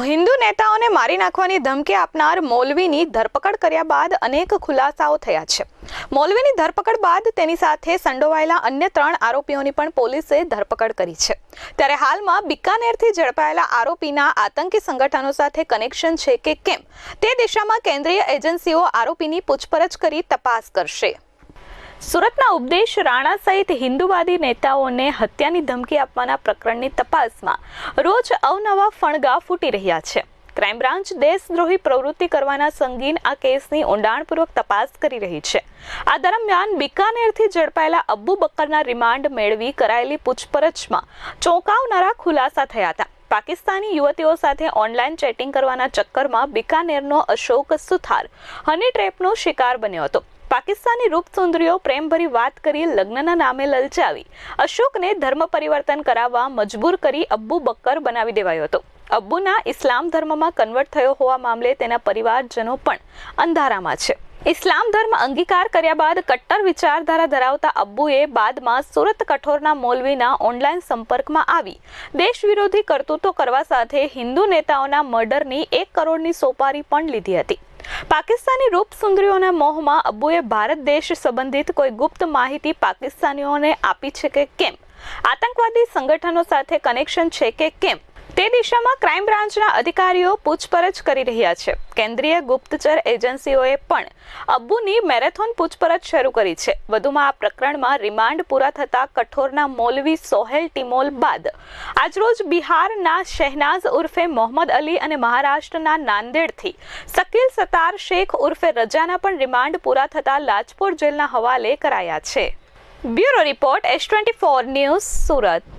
હિન્દુ નેતાઓને મારી નાખવાની ધમકી આપનાર મૌલવીની ધરપકડ કર્યા બાદ અનેક ખુલાસાઓ થયા છે. મૌલવીની ધરપકડ બાદ તેની સાથે સંડોવાયેલા અન્ય ત્રણ આરોપીઓની પણ પોલીસે ધરપકડ કરી છે. ત્યારે હાલમાં બિકાનેરથી ઝડપાયેલા આરોપીના આતંકી સંગઠનો સાથે કનેક્શન છે કે કેમ? તે દિશામાં કેન્દ્રીય એજન્સીઓ આરોપીની પૂછપરછ કરી તપાસ કરશે. સુરતના ઉપદેશ રાણા સહિત હિન્દુવાદી નેતાઓને હત્યાની ધમકી આપવાના પ્રકરણની તપાસમાં રોજ અવનવા ફણગા ફૂટી રહ્યા છે. ક્રાઇમ બ્રાન્ચ દેશદ્રોહી પ્રવૃત્તિ કરવાના સંગીન આ કેસની ઊંડાણપૂર્વક તપાસ કરી રહી છે. આ દરમિયાન બિકાનેરથી ઝડપાયેલા અબ્બુ બકરના રિમાન્ડ મેળવી કરાયેલી પૂછપરછમાં ચોંકાવનારા ખુલાસા થયા હતા. પાકિસ્તાની યુવતીઓ સાથે ઓનલાઈન ચેટિંગ કરવાના ચક્કરમાં બિકાનેરનો અશોક સુથાર હની ટ્રેપનો શિકાર બન્યો હતો. પાકિસ્તાની રૂપસુંદરીઓ પ્રેમભરી વાત કરી લગ્નના નામે લલચાવી. અશોકને ધર્મ પરિવર્તન કરાવવા મજબૂર કરી અબ્બુ બક્કર બનાવી દેવાયો હતો. અબ્બુના ઇસ્લામ ધર્મમાં કન્વર્ટ થયો હોવા મામલે તેના પરિવારજનો પણ અંધારામાં છે. ઇસ્લામ ધર્મ અંગીકાર કર્યા બાદ કટ્ટર વિચારધારા ધરાવતા અબ્બુએ બાદમાં સુરત કઠોરના મૌલવીના ઓનલાઈન સંપર્કમાં આવી. દેશ વિરોધી કરતૂતો કરવા સાથે હિન્દુ નેતાઓના મર્ડરની એક કરોડની સોપારી પણ લીધી હતી. પાકિસ્તાની રૂપ સુંદરીઓના મોહમાં અબ્બુએ ભારત દેશ સંબંધિત કોઈ ગુપ્ત માહિતી પાકિસ્તાનીઓને આપી છે કે કેમ? આતંકવાદી સંગઠનો સાથે કનેક્શન છે કે કેમ? તે દિશામાં ક્રાઇમ બ્રાન્ચના અધિકારીઓ પૂછપરછ કરી રહ્યા છે. કેન્દ્રીય ગુપ્તચર એજન્સીઓએ પણ અબ્બુની મેરેથોન પૂછપરછ શરૂ કરી છે. વધુમાં આ પ્રકરણમાં રિમાન્ડ પૂરા થતા કઠોરના મોલવી સોહેલ ટિમોલ બાદ આજરોજ બિહારના શહેનાઝ ઉર્ફે મોહમ્મદ અલી અને મહારાષ્ટ્રના નાંદેડથી શકીલ સતાર શેખ ઉર્ફે રજાના પણ રિમાન્ડ પૂરા થતા લાજપોર જેલના હવાલે કરાયા છે. Bureau report S twenty four news Surat.